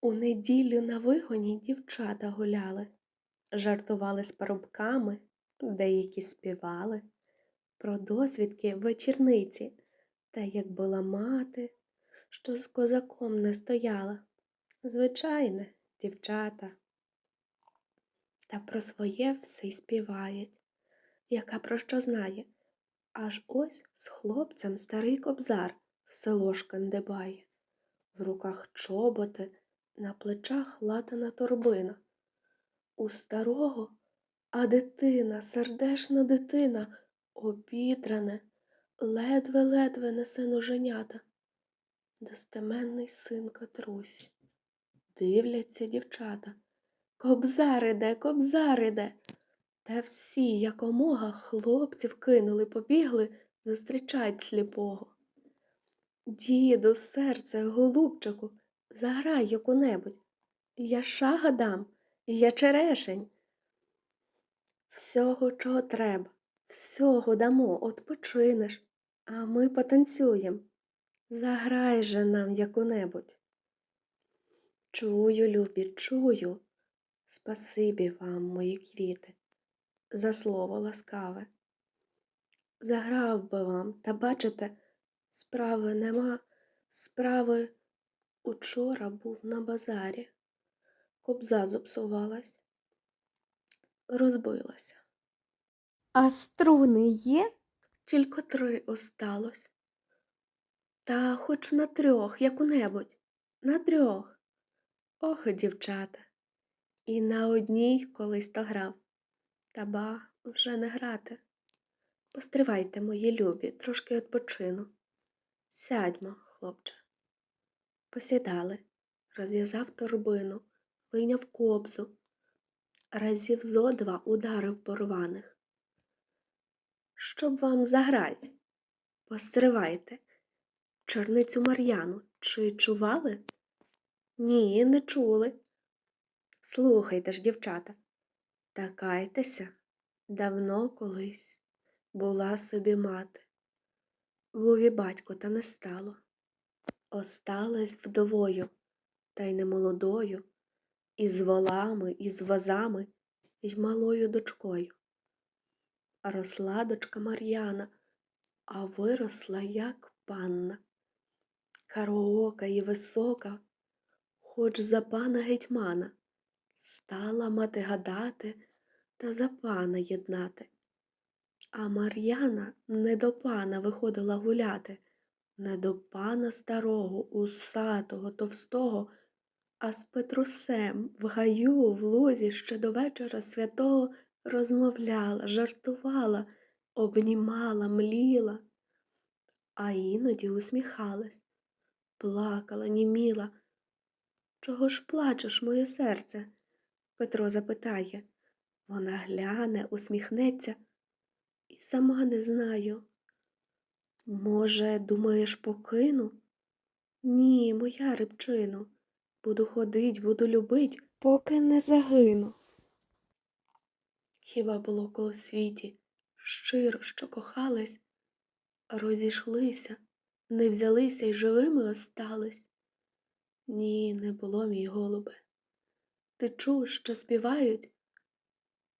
У неділю на вигоні дівчата гуляли, жартували з парубками, деякі співали про досвідки вечірниці, та як була мати, що з козаком не стояла. Звичайне, дівчата. Та про своє все й співають, яка про що знає. Аж ось з хлопцем старий кобзар в село шкандибає. В руках чоботи, на плечах латана торбина. У старого, а дитина, сердешна дитина, обідране, ледве-ледве несе ноженята. Достеменний син Катрусі. Дивляться дівчата. Кобзар іде, кобзар. Та всі якомога хлопців кинули, побігли зустрічать сліпого. Діду, серце, голубчику, заграй яку-небудь. Я шага дам, я черешень. Всього, чого треба, всього дамо, odpoczynеш, а ми потанцюєм. Заграй же нам яку-небудь. Чую, любі, чую. Спасибі вам, мої квіти, за слово ласкаве. Заграв би вам, та бачите, справи нема, справи учора був на базарі. Кобза зіпсувалась, розбилася. А струни є? Тільки три осталось. Та хоч на трьох, яку-небудь, на трьох. Ох, дівчата. І на одній колись то грав. Та ба вже не грати. Постривайте, мої любі, трошки відпочину. Сядьмо, хлопче. Посідали, розв'язав торбину, вийняв кобзу, разів зо два ударив по рваних. Щоб вам заграть, постривайте. Чорницю Мар'яну чи чували? Ні, не чули. Слухайте ж, дівчата, та кайтеся, давно колись була собі мати. Був і батько, та не стало. Осталась вдовою, та й не молодою, із волами, із возами, й малою дочкою. Росла дочка Мар'яна, а виросла, як панна. Кароока і висока, хоч за пана гетьмана, стала мати гадати та за пана єднати. А Мар'яна не до пана виходила гуляти, не до пана старого, усатого, товстого, а з Петрусем в гаю, в лузі ще до вечора святого розмовляла, жартувала, обнімала, мліла, а іноді усміхалась, плакала, німіла. Чого ж плачеш, моє серце? Петро запитає. Вона гляне, усміхнеться і сама не знаю. Може, думаєш, покину? Ні, моя рибчино, буду ходить, буду любить, поки не загину. Хіба було коло світі щиро, що кохались, розійшлися, не взялися й живими остались? Ні, не було, мій голубе. Ти чув, що співають?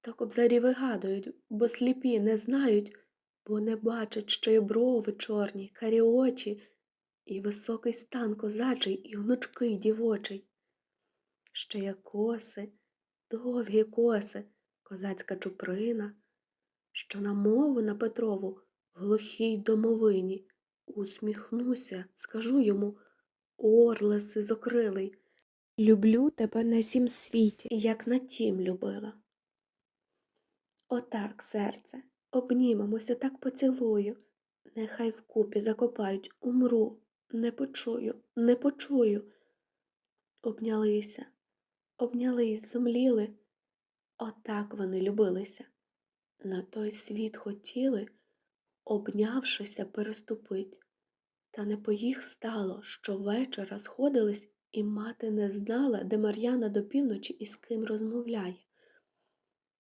Та кобзарі вигадують, бо сліпі не знають, бо не бачать, що й брови чорні, карі очі, і високий стан козачий, і гнучкий дівочий. Ще є коси, довгі коси, козацька чуприна, що на мову на Петрову глухій домовині. Усміхнуся, скажу йому, орле сизокрилий, люблю тебе на сім світі, як на тім любила. Отак, серце, обнімемося, так поцілую. Нехай вкупі закопають, умру, не почую, не почую. Обнялися, обнялись, зомліли. Отак вони любилися. На той світ хотіли, обнявшися, переступить. Та не по їх стало, що вечора сходились, і мати не знала, де Мар'яна до півночі і з ким розмовляє.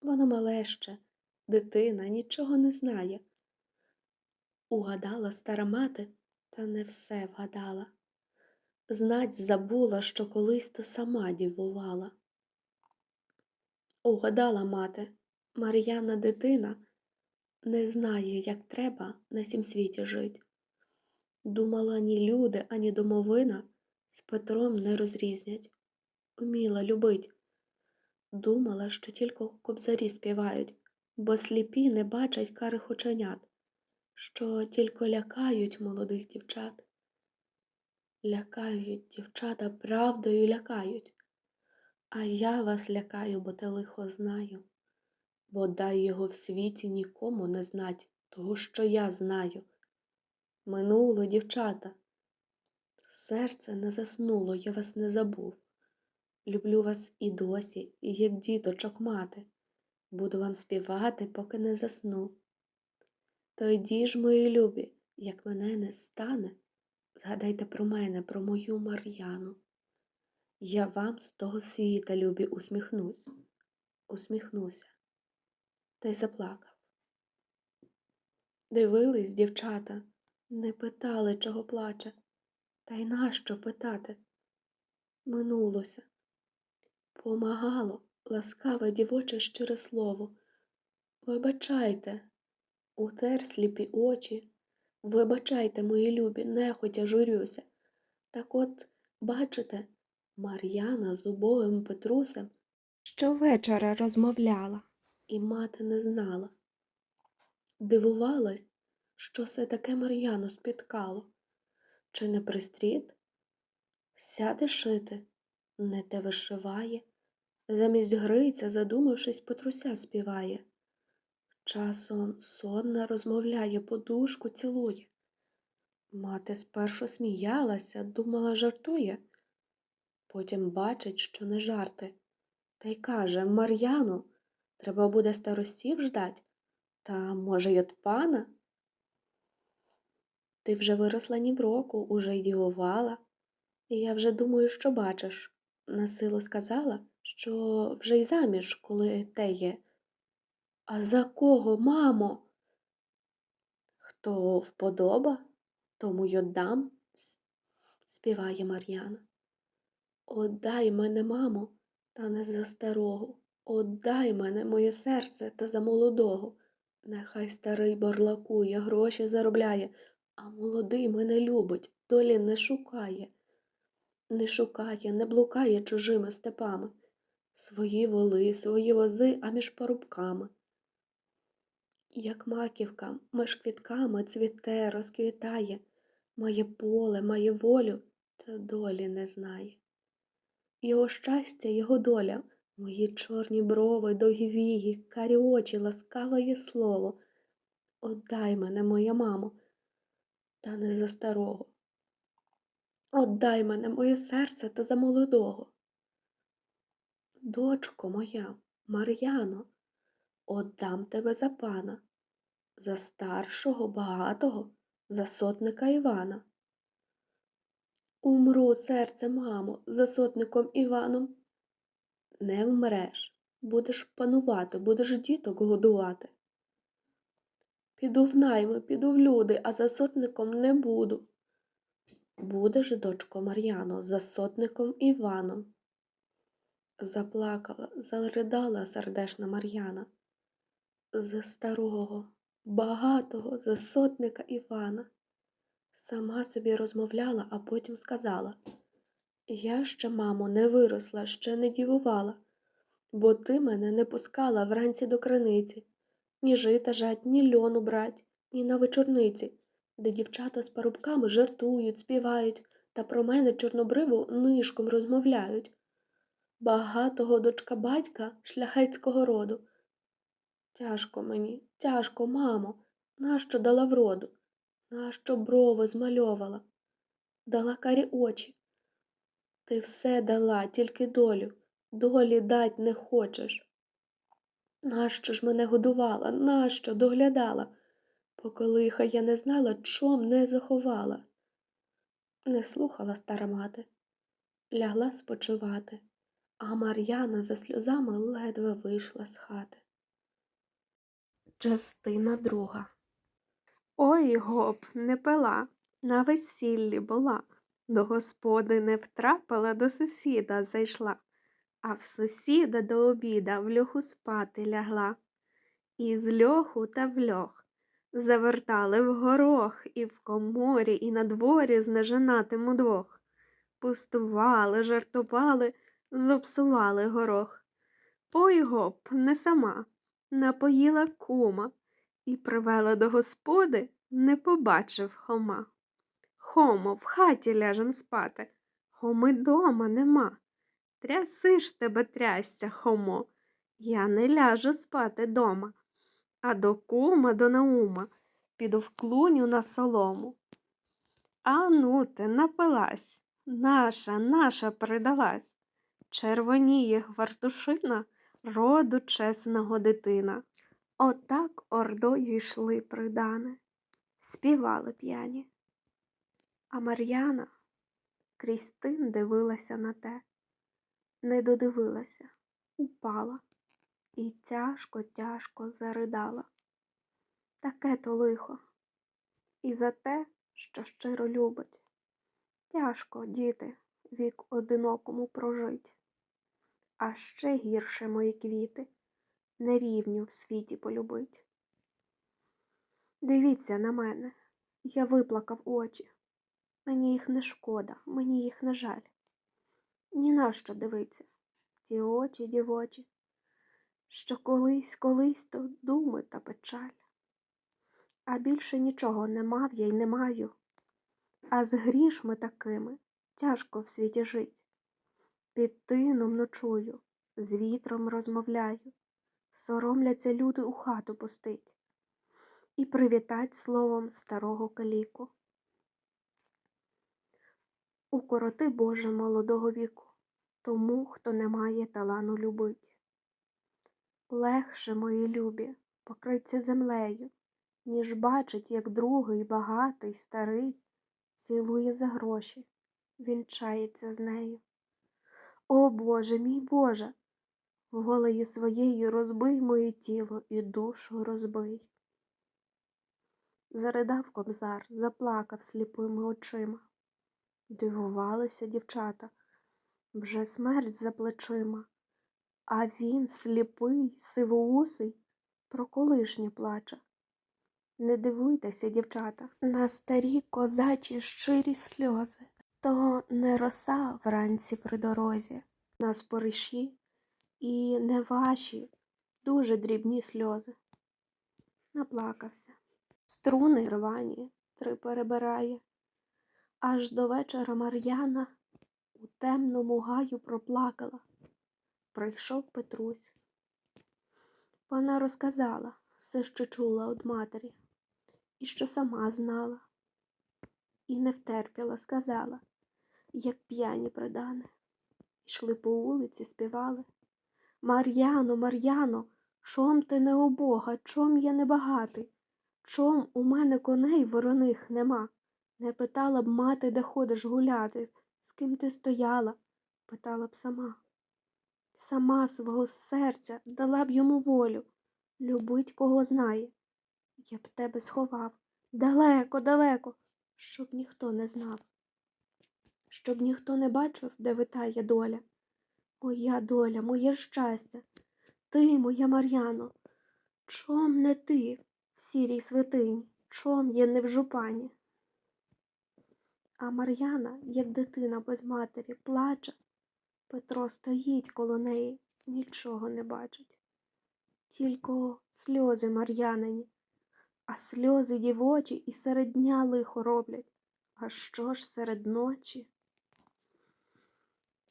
Вона мале ще, дитина, нічого не знає. Угадала стара мати, та не все вгадала. знать забула, що колись то сама дівувала. Угадала мати, Мар'яна дитина не знає, як треба на сім світі жить. Думала, ані люди, ані домовина з Петром не розрізнять. Уміла любить. Думала, що тільки кобзарі співають, бо сліпі не бачать карих оченят, що тільки лякають молодих дівчат. Лякають дівчата, правдою лякають. А я вас лякаю, бо те лихо знаю, бо дай його в світі нікому не знать того, що я знаю. Минуло, дівчата, серце не заснуло, я вас не забув. Люблю вас і досі, і як діточок мати. Буду вам співати, поки не засну. Тоді ж, мої любі, як мене не стане, згадайте про мене, про мою Мар'яну. Я вам з того світа, любі, усміхнусь, усміхнуся. Та й заплакав. Дивились, дівчата, не питали, чого плаче, та й нащо питати? Минулося. Помагало ласкаве дівоче щире слово. Вибачайте, утер сліпі очі. Вибачайте, мої любі, нехотя журюся. Так от, бачите, Мар'яна з убогим Петрусем щовечора розмовляла, і мати не знала. Дивувалась, що все таке Мар'яну спіткало. Чи не пристріт? Сяде шити, не те вишиває, замість Гриця, задумавшись, Петруся співає. Часом сонна розмовляє, подушку цілує. Мати спершу сміялася, думала, жартує. Потім бачить, що не жарти, та й каже Мар'яну, треба буде старостів ждать, та, може, й от пана? Ти вже виросла ні в року, уже й дівувала, і я вже думаю, що бачиш. Насилу сказала, що вже й заміж, коли те є. А за кого, мамо? Хто вподоба, тому й отдам, співає Мар'яна. Отдай мене, мамо, та не за старого. Отдай мене, моє серце, та за молодого. Нехай старий борлакує, гроші заробляє, а молодий мене любить, долі не шукає. Не шукає, не блукає чужими степами. Свої воли, свої вози, а між порубками. Як маківка, меж квітками цвіте, розквітає, має поле, має волю, та долі не знає. Його щастя, його доля, мої чорні брови, довгі вії, карі очі, ласкаве є слово. Отдай мене, моя мамо, та не за старого. Отдай мене, моє серце, та за молодого. Дочко моя, Мар'яно, отдам тебе за пана, за старшого, багатого, за сотника Івана. Умру, серце, мамо, за сотником Іваном. Не вмреш, будеш панувати, будеш діток годувати. Піду в найми, піду в люди, а за сотником не буду. Будеш, дочко Мар'яно, за сотником Іваном. Заплакала, заридала сердешна Мар'яна. За старого, багатого, за сотника Івана. Сама собі розмовляла, а потім сказала Я ще, мамо, не виросла, ще не дівувала, бо ти мене не пускала вранці до криниці, ні жита жать, ні льону брать, ні на вечорниці, де дівчата з парубками жартують, співають та про мене чорнобриву нишком розмовляють. Багатого дочка батька шляхетського роду. Тяжко мені, тяжко, мамо, нащо дала вроду? Нащо брови змальовала? Дала карі очі. Ти все дала, тільки долю, долі дать не хочеш. Нащо ж мене годувала, нащо доглядала, поки лиха я не знала, чом не заховала. Не слухала стара мати, лягла спочивати, а Мар'яна за сльозами ледве вийшла з хати. Частина друга Ой, гоп, не пила, на весіллі була. До господи не втрапила, до сусіда зайшла, а в сусіда до обіда в льоху спати лягла. І з льоху та в льох завертали в горох, і в коморі, і на дворі з удвох. Пустували, жартували, зопсували горох. Ой гоп, не сама, напоїла кума і привела до господи, не побачив Хома. Хомо, в хаті ляжем спати, Хоми дома нема. Тряси ж тебе трясця, Хомо, я не ляжу спати дома, а до кума, до Наума піду в клуню на солому. А ну напилась, наша, наша придалась. Червоніє гвартушина, роду чесного дитина. Отак ордою йшли придане, співали п'яні. А Мар'яна крізь тин дивилася на те, не додивилася, упала і тяжко, тяжко заридала. Таке то лихо, і за те, що щиро любить. Тяжко, діти, вік одинокому прожить. А ще гірше мої квіти, нерівню в світі полюбить. Дивіться на мене, я виплакав очі. Мені їх не шкода, мені їх не жаль. Ні на що дивиться, ті очі дівочі, що колись, колись то думи та печаль. А більше нічого не мав я й не маю. А з грішми такими тяжко в світі жить. Під тином ночую, з вітром розмовляю, соромляться люди у хату пустить і привітать словом старого каліку. Укороти, Боже, молодого віку, тому, хто не має талану любить. Легше, мої любі, покриться землею, ніж бачить, як другий, багатий, старий, цілує за гроші, вінчається з нею. О Боже, мій Боже, волею своєю розбий моє тіло і душу розбий. Заридав кобзар, заплакав сліпими очима. Дивувалися дівчата, вже смерть за плечима, а він, сліпий, сивоусий, про колишнє плаче. Не дивуйтеся, дівчата, на старі козачі щирі сльози, то не роса вранці при дорозі, на спориші і не ваші дуже дрібні сльози. Наплакався, струни рвані три перебирає. Аж до вечора Мар'яна у темному гаю проплакала. Прийшов Петрусь. Вона розказала все, що чула від матері, і що сама знала, і не втерпіла, сказала, як п'яні придане. Йшли по вулиці, співали. Мар'яно, Мар'яно, чом ти не убога, чом я не багатий? Чом у мене коней вороних нема? Не питала б мати, де ходиш гуляти, з ким ти стояла, питала б сама. Сама свого серця дала б йому волю, любить, кого знає. Я б тебе сховав далеко, далеко, щоб ніхто не знав, щоб ніхто не бачив, де витає доля. Моя доля, моє щастя, ти, моя Мар'яно, чом не ти в сірій святині, чом я не в жупані? А Мар'яна, як дитина без матері, плаче. Петро стоїть коло неї, нічого не бачить. Тільки сльози Мар'янині, а сльози дівочі і серед дня лихо роблять. А що ж серед ночі?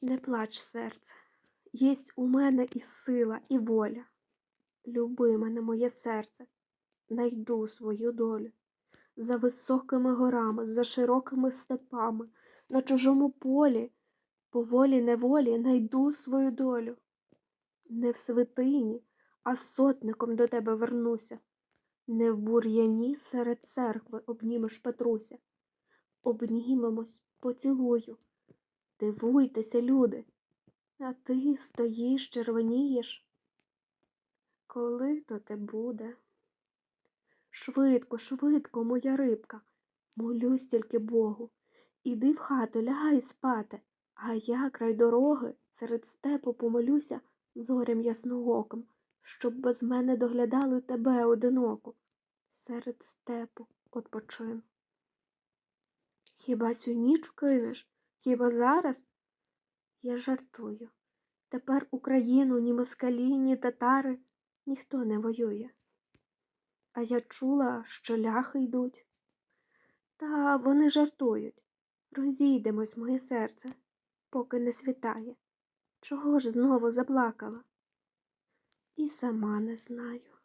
Не плач, серце, єсть у мене і сила, і воля. Люби мене, моє серце, найду свою долю за високими горами, за широкими степами, на чужому полі, по волі неволі найду свою долю. Не в святині, а сотником до тебе вернуся, не в бур'яні серед церкви обнімеш Петруся. Обнімемось, поцілую. Дивуйтеся, люди, а ти стоїш, червонієш. Коли то те буде? Швидко, швидко, моя рибка, молюсь тільки Богу, Іди в хату, лягай спати, а я край дороги серед степу помолюся зорям яснооким, щоб без мене доглядали тебе одиноку. Серед степу odpoчину. Хіба сю ніч кинеш? Хіба зараз? Я жартую. Тепер Україну ні москалі, ні татари ніхто не воює. А я чула, що ляхи йдуть. Та вони жартують. Розійдемось, моє серце, поки не світає. Чого ж знову заплакала? І сама не знаю.